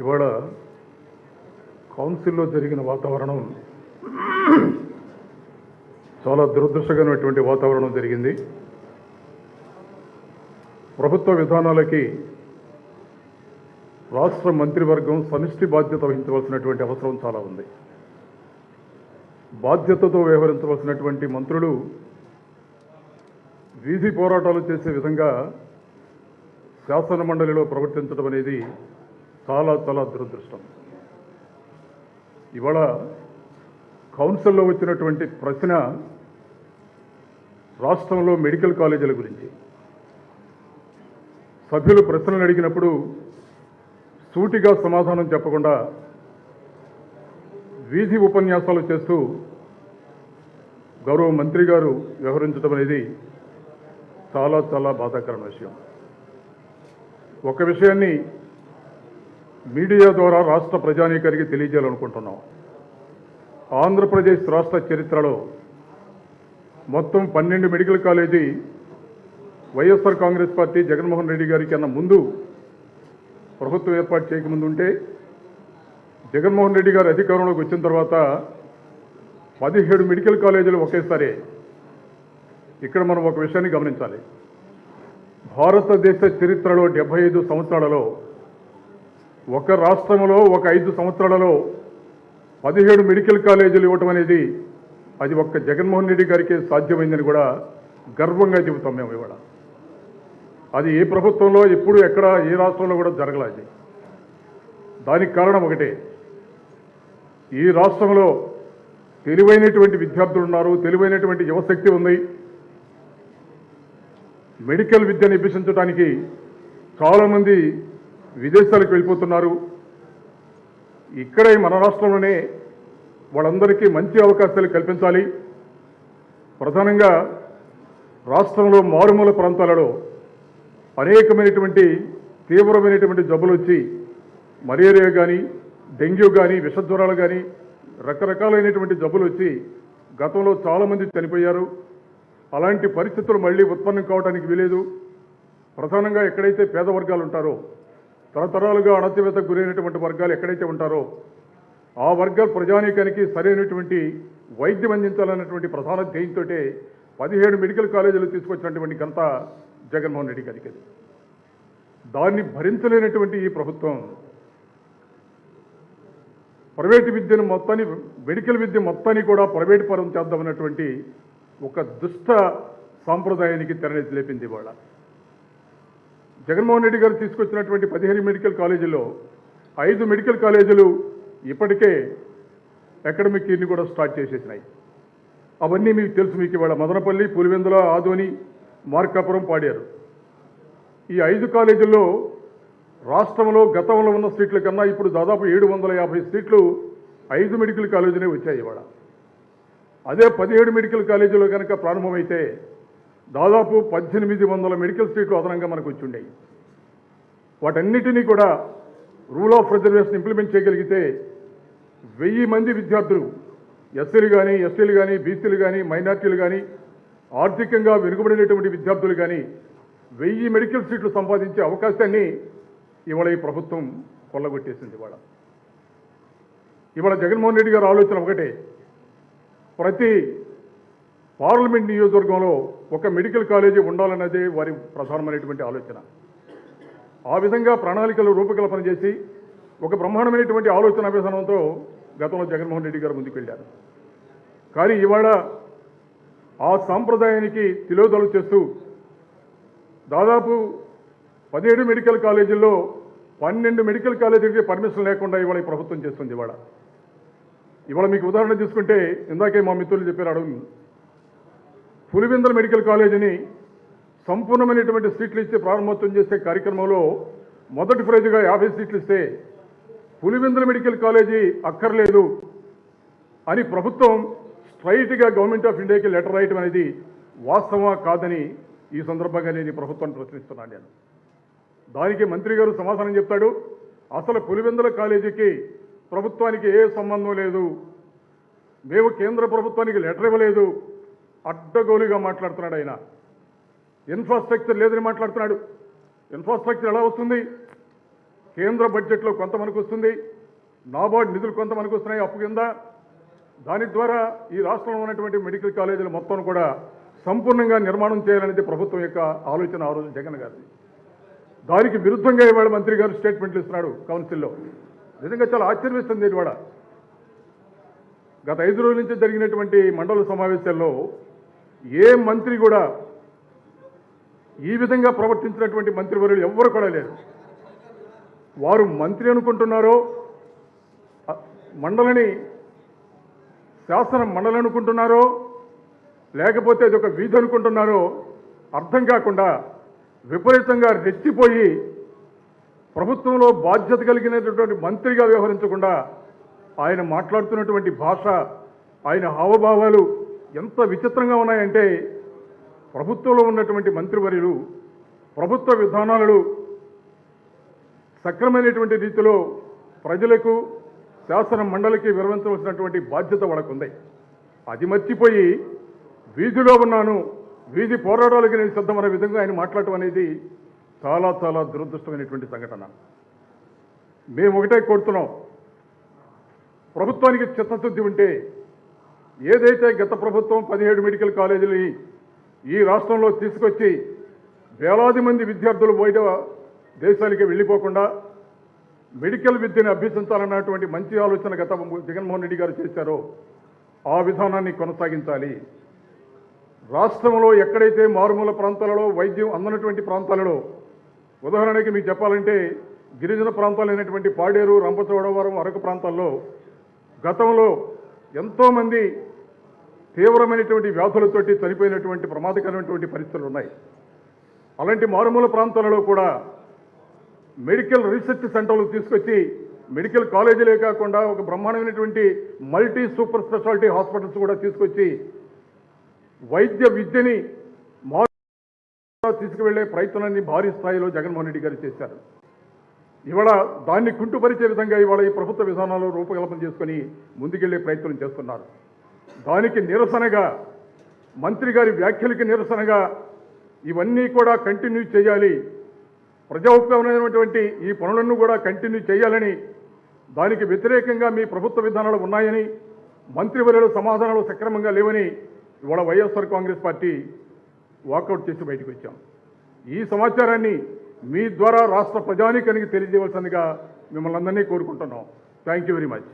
ఇవాళ కౌన్సిల్లో జరిగిన వాతావరణం చాలా దురదృష్టకరమైనటువంటి వాతావరణం జరిగింది. ప్రభుత్వ విధానాలకి రాష్ట్ర మంత్రివర్గం సమిష్టి బాధ్యత వహించవలసినటువంటి అవసరం చాలా ఉంది. బాధ్యతతో వ్యవహరించవలసినటువంటి మంత్రులు వీధి పోరాటాలు చేసే విధంగా శాసన మండలిలో ప్రవర్తించడం అనేది చాలా చాలా దురదృష్టం. ఇవాళ కౌన్సిల్లో వచ్చినటువంటి ప్రశ్న రాష్ట్రంలో మెడికల్ కాలేజీల గురించి. సభ్యులు ప్రశ్నలు అడిగినప్పుడు సూటిగా సమాధానం చెప్పకుండా వీధి ఉపన్యాసాలు చేస్తూ గౌరవ మంత్రి గారు వ్యవహరించడం అనేది చాలా చాలా బాధాకరమైన విషయం. ఒక విషయాన్ని మీడియా ద్వారా రాష్ట్ర ప్రజానీకానికి తెలియజేయాలనుకుంటున్నాం. ఆంధ్రప్రదేశ్ రాష్ట్ర చరిత్రలో మొత్తం పన్నెండు medical college YSR Congress party Jaganmohan Reddy గారి కన్నా ముందు ప్రభుత్వం ఏర్పాటు చేయకముందు ఉంటే జగన్మోహన్ రెడ్డి గారు అధికారంలోకి వచ్చిన తర్వాత పదిహేడు మెడికల్ కాలేజీలు ఒకేసారి ఇక్కడ మనం ఒక విషయాన్ని గమనించాలి. భారతదేశ చరిత్రలో డెబ్బై ఐదు సంవత్సరాలలో ఒక రాష్ట్రంలో ఒక ఐదు సంవత్సరాలలో పదిహేడు మెడికల్ కాలేజీలు ఇవ్వటం అనేది అది ఒక్క జగన్మోహన్ రెడ్డి గారికే సాధ్యమైందని కూడా గర్వంగా చెబుతాం మేము ఇవాళ. అది ఏ ప్రభుత్వంలో ఎప్పుడు ఎక్కడ ఏ రాష్ట్రంలో కూడా జరగలేదు దానికి కారణం ఒకటే. ఈ రాష్ట్రంలో తెలివైనటువంటి విద్యార్థులు ఉన్నారు తెలివైనటువంటి యువశక్తి ఉంది. మెడికల్ విద్యను అభ్యసించడానికి చాలామంది విదేశాలకు వెళ్ళిపోతున్నారు. ఇక్కడే మన రాష్ట్రంలోనే వాళ్ళందరికీ మంచి అవకాశాలు కల్పించాలి. ప్రధానంగా రాష్ట్రంలో మారుమూల ప్రాంతాలలో అనేకమైనటువంటి తీవ్రమైనటువంటి జబ్బులు వచ్చి మలేరియా కానీ డెంగ్యూ కానీ విషజ్వరాలు కానీ రకరకాలైనటువంటి జబ్బులు వచ్చి గతంలో చాలామంది చనిపోయారు. అలాంటి పరిస్థితులు మళ్ళీ ఉత్పన్నం కావడానికి వీలేదు. ప్రధానంగా ఎక్కడైతే పేద వర్గాలు ఉంటారో తరతరాలుగా అణచివేతకు గురైనటువంటి వర్గాలు ఎక్కడైతే ఉంటారో ఆ వర్గ ప్రజానీకానికి సరైనటువంటి వైద్యం అందించాలన్నటువంటి ప్రధాన ధ్యేయంతో పదిహేడు మెడికల్ కాలేజీలు తీసుకొచ్చినటువంటి ఘనత జగన్మోహన్ రెడ్డి గారికి దాన్ని భరించలేనటువంటి ఈ ప్రభుత్వం ప్రైవేటు విద్యను మొత్తాన్ని మెడికల్ విద్య మొత్తాన్ని కూడా ప్రైవేటు పరం చేద్దామన్నటువంటి ఒక దుష్ట సాంప్రదాయానికి తెరనేసి లేపింది ఇవాళ. జగన్మోహన్ రెడ్డి గారు తీసుకొచ్చినటువంటి పదిహేను మెడికల్ కాలేజీలో ఐదు మెడికల్ కాలేజీలు ఇప్పటికే అకాడమిక్ ఇయర్ని కూడా స్టార్ట్ చేసేసినాయి. అవన్నీ మీకు తెలుసు మీకు ఇవాళ మదనపల్లి పులివెందుల ఆదోని మార్కాపురం పాడారు. ఈ ఐదు కాలేజీల్లో రాష్ట్రంలో గతంలో ఉన్న సీట్ల కన్నా ఇప్పుడు దాదాపు ఏడు వందల యాభై సీట్లు ఐదు మెడికల్ కాలేజీనే వచ్చాయి ఇవాళ. అదే పదిహేడు మెడికల్ కాలేజీలో కనుక ప్రారంభమైతే దాదాపు పద్దెనిమిది వందల మెడికల్ సీట్లు అదనంగా మనకు వచ్చి వాటన్నిటినీ కూడా రూల్ ఆఫ్ రిజర్వేషన్ ఇంప్లిమెంట్ చేయగలిగితే వెయ్యి మంది విద్యార్థులు ఎస్సీలు కానీ ఎస్టీలు కానీ బీసీలు కానీ మైనార్టీలు కానీ ఆర్థికంగా వెనుకబడినటువంటి విద్యార్థులు కానీ వెయ్యి మెడికల్ సీట్లు సంపాదించే అవకాశాన్ని ఇవాళ ఈ ప్రభుత్వం కొల్లగొట్టేసింది ఇవాళ. ఇవాళ జగన్మోహన్ రెడ్డి గారు ఆలోచన ఒకటే ప్రతి పార్లమెంట్ నియోజకవర్గంలో ఒక మెడికల్ కాలేజీ ఉండాలన్నదే వారి ప్రధానమైనటువంటి ఆలోచన. ఆ విధంగా ప్రణాళికలు రూపకల్పన చేసి ఒక బ్రహ్మాండమైనటువంటి ఆలోచన విధానంతో గతంలో జగన్మోహన్ రెడ్డి గారు ముందుకు వెళ్ళారు కానీ ఇవాళ ఆ సాంప్రదాయానికి తిలోదలు చేస్తూ దాదాపు పదిహేడు మెడికల్ కాలేజీల్లో పన్నెండు మెడికల్ కాలేజీలకి పర్మిషన్ లేకుండా ఇవాళ ప్రభుత్వం చేస్తుంది ఇవాళ. ఇవాళ మీకు ఉదాహరణ తీసుకుంటే ఇందాకే మా మిత్రులు చెప్పారు అడుగు పులివెందుల మెడికల్ కాలేజీని సంపూర్ణమైనటువంటి సీట్లు ఇచ్చి ప్రారంభోత్సవం చేసే కార్యక్రమంలో మొదటి ప్రైజ్గా యాభై సీట్లు ఇస్తే పులివెందుల మెడికల్ కాలేజీ అక్కర్లేదు అని ప్రభుత్వం స్ట్రైట్గా గవర్నమెంట్ ఆఫ్ ఇండియాకి లెటర్ రాయటం అనేది వాస్తవమా కాదని ఈ సందర్భంగా నేను ప్రభుత్వాన్ని ప్రశ్నిస్తున్నాను నేను. దానికి మంత్రి గారు సమాధానం చెప్తాడు. అసలు పులివెందుల కాలేజీకి ప్రభుత్వానికి ఏ సంబంధం లేదు. మేము కేంద్ర ప్రభుత్వానికి లెటర్ ఇవ్వలేదు. అడ్డగోలుగా మాట్లాడుతున్నాడు ఆయన. ఇన్ఫ్రాస్ట్రక్చర్ లేదని మాట్లాడుతున్నాడు. ఇన్ఫ్రాస్ట్రక్చర్ ఎలా వస్తుంది? కేంద్ర బడ్జెట్లో కొంత మనకు వస్తుంది. నాబార్డ్ నిధులు కొంత మనకు వస్తున్నాయి అప్పు కింద. దాని ద్వారా ఈ రాష్ట్రంలో ఉన్నటువంటి మెడికల్ కాలేజీలు మొత్తం కూడా సంపూర్ణంగా నిర్మాణం చేయాలనేది ప్రభుత్వం యొక్క ఆలోచన ఆ రోజు జగన్ గారిది. దానికి విరుద్ధంగా ఇవాళ మంత్రి గారు స్టేట్మెంట్లు ఇస్తున్నాడు కౌన్సిల్లో. నిజంగా చాలా ఆశ్చర్యస్తుంది ఇవాళ. గత ఐదు రోజుల నుంచి జరిగినటువంటి మండల సమావేశాల్లో ఏ మంత్రి కూడా ఈ విధంగా ప్రవర్తించినటువంటి మంత్రివర్యులు ఎవ్వరు కూడా లేరు. వారు మంత్రి అనుకుంటున్నారో మండలిని శాసన మండలి అనుకుంటున్నారో లేకపోతే అది ఒక వీధి అనుకుంటున్నారో అర్థం కాకుండా విపరీతంగా రెచ్చిపోయి ప్రభుత్వంలో బాధ్యత కలిగినటువంటి మంత్రిగా వ్యవహరించకుండా ఆయన మాట్లాడుతున్నటువంటి భాష ఆయన హావభావాలు ఎంత విచిత్రంగా ఉన్నాయంటే ప్రభుత్వంలో ఉన్నటువంటి మంత్రివర్యులు ప్రభుత్వ విధానాలు సక్రమైనటువంటి రీతిలో ప్రజలకు శాసన మండలికి విరమించవలసినటువంటి బాధ్యత వాళ్ళకుంది. అది మర్చిపోయి వీధిలో ఉన్నాను వీధి పోరాటాలకి నేను సిద్ధమనే విధంగా ఆయన మాట్లాడటం అనేది చాలా చాలా దురదృష్టమైనటువంటి సంఘటన. మేము ఒకటే కోరుతున్నాం ప్రభుత్వానికి చిత్తశుద్ధి ఉంటే ఏదైతే గత ప్రభుత్వం పదిహేడు మెడికల్ కాలేజీలని ఈ రాష్ట్రంలో తీసుకొచ్చి వేలాది మంది విద్యార్థులు బయట దేశాలకి వెళ్ళిపోకుండా మెడికల్ విద్యను అభ్యసించాలన్నటువంటి మంచి ఆలోచన గత జగన్మోహన్ రెడ్డి గారు చేశారో ఆ విధానాన్ని కొనసాగించాలి. రాష్ట్రంలో ఎక్కడైతే మారుమూల ప్రాంతాలలో వైద్యం అందనటువంటి ప్రాంతాలలో ఉదాహరణకి మీకు చెప్పాలంటే గిరిజన ప్రాంతాలైనటువంటి పాడేరు రంపచోడవరం అరకు ప్రాంతాల్లో గతంలో ఎంతోమంది తీవ్రమైనటువంటి వ్యాధులతోటి చనిపోయినటువంటి ప్రమాదకరమైనటువంటి పరిస్థితులు ఉన్నాయి. అలాంటి మారుమూల ప్రాంతాలలో కూడా మెడికల్ రీసెర్చ్ సెంటర్లు తీసుకొచ్చి మెడికల్ కాలేజీలే కాకుండా ఒక బ్రహ్మాండమైనటువంటి మల్టీ సూపర్ స్పెషాలిటీ హాస్పిటల్స్ కూడా తీసుకొచ్చి వైద్య విద్యని మారు తీసుకువెళ్ళే ప్రయత్నాన్ని భారీ స్థాయిలో జగన్మోహన్ రెడ్డి గారు చేశారు. ఇవాళ దాన్ని కుంటుపరిచే విధంగా ఇవాళ ఈ ప్రభుత్వ విధానాలు రూపకల్పన చేసుకొని ముందుకెళ్ళే ప్రయత్నం చేస్తున్నారు. దానికి నిరసనగా మంత్రి గారి వ్యాఖ్యలకి నిరసనగా ఇవన్నీ కూడా కంటిన్యూ చేయాలి. ప్రజాఉపయోగమైనటువంటి ఈ పనులను కూడా కంటిన్యూ చేయాలని దానికి వ్యతిరేకంగా మీ ప్రభుత్వ విధానాలు ఉన్నాయని మంత్రివర్యుల సమాధానాలు సక్రమంగా లేవని ఇవాళ వైఎస్ఆర్ కాంగ్రెస్ పార్టీ వాకౌట్ చేసి బయటకు వచ్చాం. ఈ సమాచారాన్ని మీ ద్వారా రాష్ట్ర ప్రజానికానికి తెలియజేయవలసిందిగా మిమ్మల్ని అందరినీ కోరుకుంటున్నాం. Thank you very much